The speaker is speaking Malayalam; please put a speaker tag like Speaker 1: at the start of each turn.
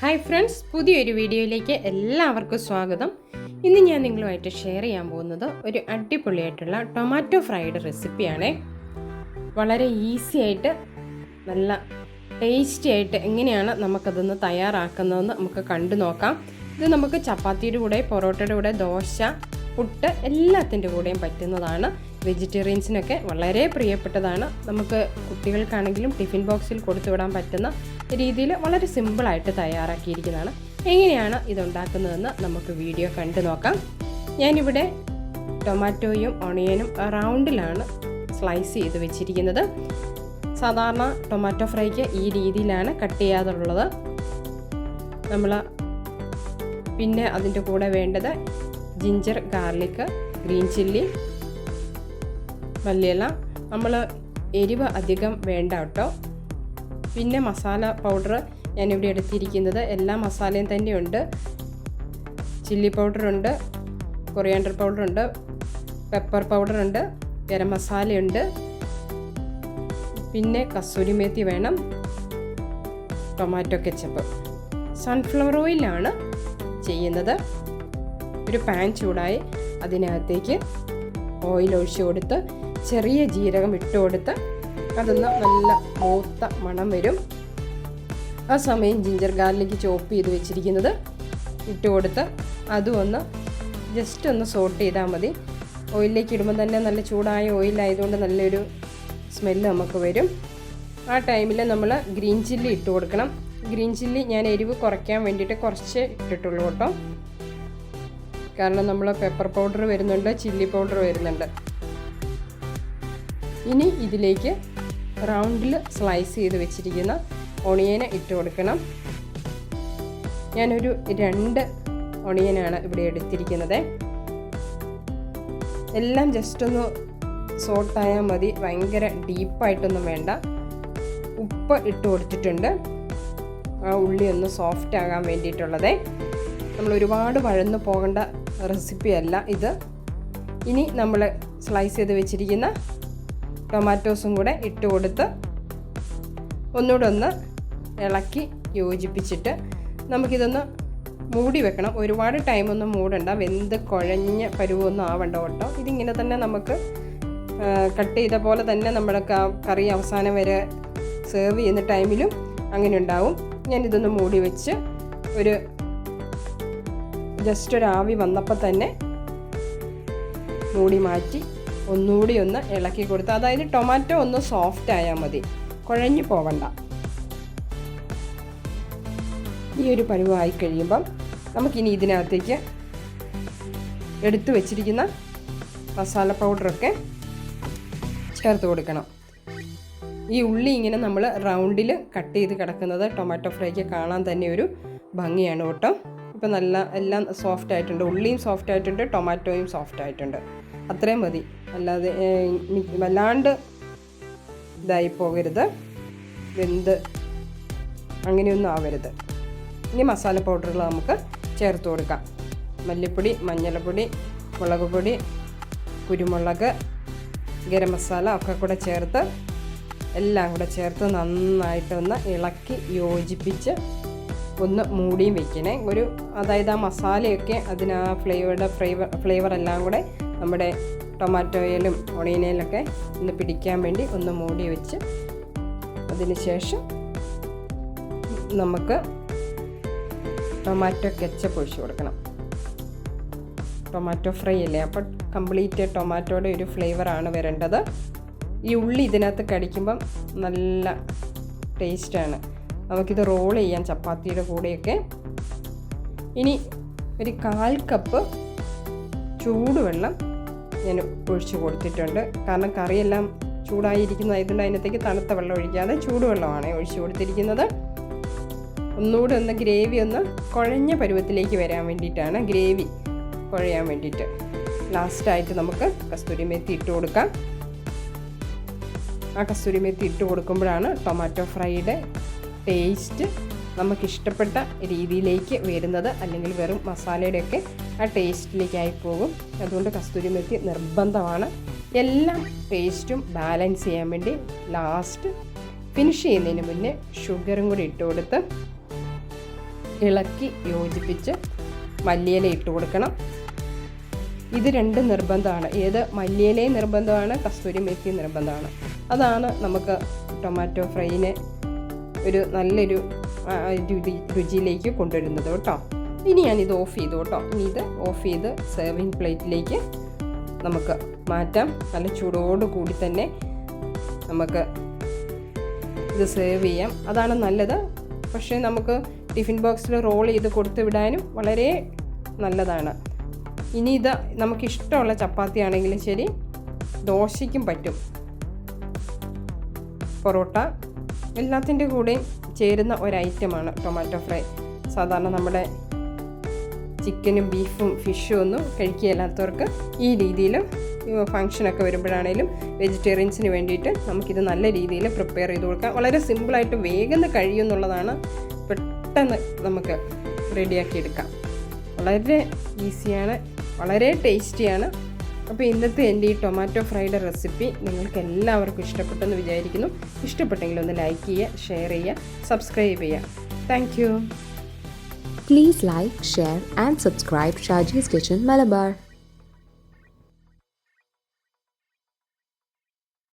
Speaker 1: ഹായ് ഫ്രണ്ട്സ് പുതിയൊരു വീഡിയോയിലേക്ക് എല്ലാവർക്കും സ്വാഗതം ഇന്ന് ഞാൻ നിങ്ങളുമായിട്ട് ഷെയർ ചെയ്യാൻ പോകുന്നത് ഒരു അടിപൊളിയായിട്ടുള്ള ടൊമാറ്റോ ഫ്രൈഡ് റെസിപ്പിയാണ് വളരെ ഈസി ആയിട്ട് നല്ല ടേസ്റ്റി ആയിട്ട് എങ്ങനെയാണ് നമുക്കതൊന്ന് തയ്യാറാക്കുന്നതെന്ന് നമുക്ക് കണ്ടു നോക്കാം ഇത് നമുക്ക് ചപ്പാത്തിയുടെ കൂടെ പൊറോട്ടയുടെ കൂടെ ദോശ പുട്ട് എല്ലാത്തിൻ്റെ കൂടെയും പറ്റുന്നതാണ് വെജിറ്റേറിയൻസിനൊക്കെ വളരെ പ്രിയപ്പെട്ടതാണ് നമുക്ക് കുട്ടികൾക്കാണെങ്കിലും ടിഫിൻ ബോക്സിൽ കൊടുത്തു വിടാൻ പറ്റുന്ന രീതിയിൽ വളരെ സിമ്പിളായിട്ട് തയ്യാറാക്കിയിരിക്കുന്നതാണ് എങ്ങനെയാണ് ഇതുണ്ടാക്കുന്നതെന്ന് നമുക്ക് വീഡിയോ കണ്ടു നോക്കാം ഞാനിവിടെ ടൊമാറ്റോയും ഒണിയനും റൗണ്ടിലാണ് സ്ലൈസ് ചെയ്ത് വെച്ചിരിക്കുന്നത് സാധാരണ ടൊമാറ്റോ ഫ്രൈക്ക് ഈ രീതിയിലാണ് കട്ട് ചെയ്യാറുള്ളത് നമ്മൾ പിന്നെ അതിൻ്റെ കൂടെ വേണ്ടത് ജിഞ്ചർ ഗാർലിക് ഗ്രീൻ ചില്ലി മല്ലിയില നമ്മൾ എരിവ് അധികം വേണ്ട കേട്ടോ പിന്നെ മസാല പൗഡർ ഞാനിവിടെ എടുത്തിരിക്കുന്നത് എല്ലാ മസാലയും തന്നെയുണ്ട് ചില്ലി പൗഡറുണ്ട് കൊറിയാണ്ടർ പൗഡറുണ്ട് പെപ്പർ പൗഡറുണ്ട് ഗരം മസാലയുണ്ട് പിന്നെ കസൂരി മേത്തി വേണം ടൊമാറ്റോ കെച്ചപ്പ് സൺഫ്ലവർ ഓയിലാണ് ചെയ്യുന്നത് ഒരു പാൻ ചൂടായി അതിനകത്തേക്ക് ഓയിൽ ഒഴിച്ചു കൊടുത്ത് ചെറിയ ജീരകം ഇട്ട് കൊടുത്ത് അതൊന്ന് നല്ല മൂത്ത മണം വരും ആ സമയം ജിഞ്ചർ ഗാർലിക് ചോപ്പ് ചെയ്ത് വെച്ചിരിക്കുന്നത് ഇട്ട് കൊടുത്ത് അതും ഒന്ന് ജസ്റ്റ് ഒന്ന് സോട്ട് ചെയ്താൽ മതി ഓയിലിലേക്ക് ഇടുമ്പോൾ തന്നെ നല്ല ചൂടായ ഓയിലായതുകൊണ്ട് നല്ലൊരു സ്മെല്ല് നമുക്ക് വരും ആ ടൈമിൽ നമ്മൾ ഗ്രീൻ ചില്ലി ഇട്ട് കൊടുക്കണം ഗ്രീൻ ചില്ലി ഞാൻ എരിവ് കുറയ്ക്കാൻ വേണ്ടിയിട്ട് കുറച്ച് ഇട്ടിട്ടുള്ളൂ കേട്ടോ കാരണം നമ്മൾ പെപ്പർ പൗഡർ വരുന്നുണ്ട് ചില്ലി പൗഡർ വരുന്നുണ്ട് ഇനി ഇതിലേക്ക് റൗണ്ടിൽ സ്ലൈസ് ചെയ്ത് വെച്ചിരിക്കുന്ന ഒണിയന് ഇട്ട് കൊടുക്കണം ഞാനൊരു രണ്ട് ഒണിയനാണ് ഇവിടെ എടുത്തിരിക്കുന്നത് എല്ലാം ജസ്റ്റ് ഒന്ന് സോട്ടായാൽ മതി ഭയങ്കര ഡീപ്പായിട്ടൊന്നും വേണ്ട ഉപ്പ് ഇട്ട് കൊടുത്തിട്ടുണ്ട് ആ ഉള്ളി ഒന്ന് സോഫ്റ്റ് ആകാൻ വേണ്ടിയിട്ടുള്ളത് നമ്മൾ ഒരുപാട് വഴന്നു പോകേണ്ട റെസിപ്പിയല്ല ഇത് ഇനി നമ്മൾ സ്ലൈസ് ചെയ്ത് വെച്ചിരിക്കുന്ന ടൊമാറ്റോസും കൂടെ ഇട്ട് കൊടുത്ത് ഒന്നുകൂടെ ഒന്ന് ഇളക്കി യോജിപ്പിച്ചിട്ട് നമുക്കിതൊന്ന് മൂടി വെക്കണം ഒരുപാട് ടൈമൊന്നും മൂടണ്ട വെന്ത് കുഴഞ്ഞ പരുവൊന്നും ആവണ്ട കേട്ടോ ഇതിങ്ങനെ തന്നെ നമുക്ക് കട്ട് ചെയ്ത പോലെ തന്നെ നമ്മുടെ കറി അവസാനം വരെ സെർവ് ചെയ്യുന്ന ടൈമിലും അങ്ങനെ ഉണ്ടാവും ഞാനിതൊന്ന് മൂടി വെച്ച് ഒരു ജസ്റ്റ് ഒരു ആവി വന്നപ്പോൾ തന്നെ മൂടി മാറ്റി ഒന്നുകൂടി ഒന്ന് ഇളക്കി കൊടുത്ത് അതായത് ടൊമാറ്റോ ഒന്ന് സോഫ്റ്റ് ആയാൽ മതി കുഴഞ്ഞു പോവണ്ട ഈ ഒരു പരുവായി കഴിയുമ്പം നമുക്കിനി ഇതിനകത്തേക്ക് എടുത്തു വച്ചിരിക്കുന്ന മസാല പൗഡറൊക്കെ ചേർത്ത് കൊടുക്കണം ഈ ഉള്ളി ഇങ്ങനെ നമ്മൾ റൗണ്ടിൽ കട്ട് ചെയ്ത് കിടക്കുന്നത് ടൊമാറ്റോ ഫ്രൈക്ക് കാണാൻ തന്നെ ഒരു ഭംഗിയാണ് കേട്ടോ ഇപ്പം നല്ല എല്ലാം സോഫ്റ്റ് ആയിട്ടുണ്ട് ഉള്ളിയും സോഫ്റ്റ് ആയിട്ടുണ്ട് ടൊമാറ്റോയും സോഫ്റ്റ് ആയിട്ടുണ്ട് അത്രയും മതി അല്ലാതെ വല്ലാണ്ട് ഇതായി പോകരുത് വെന്ത് അങ്ങനെയൊന്നും ആവരുത് ഇനി മസാല പൗഡറുകൾ നമുക്ക് ചേർത്ത് കൊടുക്കാം മല്ലിപ്പൊടി മഞ്ഞൾപ്പൊടി മുളക് പൊടി കുരുമുളക് ഗരം മസാല ഒക്കെ കൂടെ ചേർത്ത് എല്ലാം കൂടെ ചേർത്ത് നന്നായിട്ടൊന്ന് ഇളക്കി യോജിപ്പിച്ച് ഒന്ന് മൂടിയും വെക്കണേ ഒരു അതായത് ആ മസാലയൊക്കെ അതിന് ആ ഫ്ലേവറുടെ ഫ്ലേവർ ഫ്ലേവർ എല്ലാം കൂടെ നമ്മുടെ ടൊമാറ്റോയിലും ഒണിയനയിലൊക്കെ ഒന്ന് പിടിക്കാൻ വേണ്ടി ഒന്ന് മൂടി വെച്ച് അതിനുശേഷം നമുക്ക് ടൊമാറ്റോ കെച്ചപ്പ് ഒഴിച്ച് കൊടുക്കണം ടൊമാറ്റോ ഫ്രൈ അല്ലേ അപ്പോൾ കംപ്ലീറ്റ് ടൊമാറ്റോയുടെ ഒരു ഫ്ലേവറാണ് വരേണ്ടത് ഈ ഉള്ളി ഇതിനകത്ത് കടിക്കുമ്പം നല്ല ടേസ്റ്റാണ് നമുക്കിത് റോൾ ചെയ്യാം ചപ്പാത്തിയുടെ കൂടെയൊക്കെ ഇനി ഒരു കാൽ കപ്പ് ചൂടുവെള്ളം ഞാൻ ഒഴിച്ച് കൊടുത്തിട്ടുണ്ട് കാരണം കറിയെല്ലാം ചൂടായിരിക്കുന്നതായതുകൊണ്ട് അതിനകത്തേക്ക് തണുത്ത വെള്ളം ഒഴിക്കാതെ ചൂടുവെള്ളമാണ് ഒഴിച്ച് കൊടുത്തിരിക്കുന്നത് ഒന്നുകൂടെ ഒന്ന് ഗ്രേവി ഒന്ന് കുഴഞ്ഞ പരുവത്തിലേക്ക് വരാൻ വേണ്ടിയിട്ടാണ് ഗ്രേവി കുഴയാൻ വേണ്ടിയിട്ട് ലാസ്റ്റായിട്ട് നമുക്ക് കസ്തൂരി മേത്തി ഇട്ട് കൊടുക്കാം ആ കസ്തൂരി മേത്തി ഇട്ട് കൊടുക്കുമ്പോഴാണ് ടൊമാറ്റോ ഫ്രൈയുടെ ടേസ്റ്റ് നമുക്കിഷ്ടപ്പെട്ട രീതിയിലേക്ക് വരുന്നത് അല്ലെങ്കിൽ വെറും മസാലയുടെയൊക്കെ ആ ടേസ്റ്റിലേക്കായി പോകും അതുകൊണ്ട് കസ്തൂരി മെത്തി നിർബന്ധമാണ് എല്ലാം ടേസ്റ്റും ബാലൻസ് ചെയ്യാൻ വേണ്ടി ലാസ്റ്റ് ഫിനിഷ് ചെയ്യുന്നതിന് മുന്നേ ഷുഗറും കൂടി ഇട്ട് കൊടുത്ത് ഇളക്കി യോജിപ്പിച്ച് മല്ലിയില ഇട്ട് കൊടുക്കണം ഇത് രണ്ട് നിർബന്ധമാണ് ഏത് മല്ലിയിലയും നിർബന്ധമാണ് കസ്തൂരി മെത്തി നിർബന്ധമാണ് അതാണ് നമുക്ക് ടൊമാറ്റോ ഫ്രൈനെ ഒരു നല്ലൊരു രുചിയിലേക്ക് കൊണ്ടുവരുന്നത് കേട്ടോ ഇനി ഞാനിത് ഓഫ് ചെയ്തു കേട്ടോ ഇനി ഇത് ഓഫ് ചെയ്ത് സെർവിങ് പ്ലേറ്റിലേക്ക് നമുക്ക് മാറ്റാം നല്ല ചൂടോട് കൂടി തന്നെ നമുക്ക് ഇത് സേർവ് ചെയ്യാം അതാണ് നല്ലത് പക്ഷേ നമുക്ക് ടിഫിൻ ബോക്സിൽ റോൾ ചെയ്ത് കൊടുത്തു വിടാനും വളരെ നല്ലതാണ് ഇനി ഇത് നമുക്ക് ഇഷ്ടമുള്ള ചപ്പാത്തി ആണെങ്കിലും ശരി ദോശയ്ക്കും പറ്റും പൊറോട്ട എല്ലാത്തിൻ്റെ കൂടെയും ചേരുന്ന ഒരു ഐറ്റമാണ് ടൊമാറ്റോ ഫ്രൈ സാധാരണ നമ്മുടെ ചിക്കനും ബീഫും ഫിഷും ഒന്നും കഴിക്കുകയല്ലാത്തവർക്ക് ഈ രീതിയിൽ ഫങ്ഷനൊക്കെ വരുമ്പോഴാണേലും വെജിറ്റേറിയൻസിന് വേണ്ടിയിട്ട് നമുക്കിത് നല്ല രീതിയിൽ പ്രിപ്പയർ ചെയ്ത് കൊടുക്കാം വളരെ സിമ്പിളായിട്ട് വേഗം കഴിയും എന്നുള്ളതാണ് പെട്ടെന്ന് നമുക്ക് റെഡിയാക്കി എടുക്കാം വളരെ ഈസിയാണ് വളരെ ടേസ്റ്റിയാണ് അപ്പോൾ ഇന്നത്തെ എൻ്റെ ഈ ടൊമാറ്റോ ഫ്രൈഡ് റെസിപ്പി നിങ്ങൾക്ക് എല്ലാവർക്കും ഇഷ്ടപ്പെട്ടെന്ന് വിചാരിക്കുന്നു ഇഷ്ടപ്പെട്ടെങ്കിൽ ഒന്ന് ലൈക്ക് ചെയ്യുക ഷെയർ ചെയ്യുക സബ്സ്ക്രൈബ് ചെയ്യുക thank you please like share and subscribe Shaji's kitchen Malabar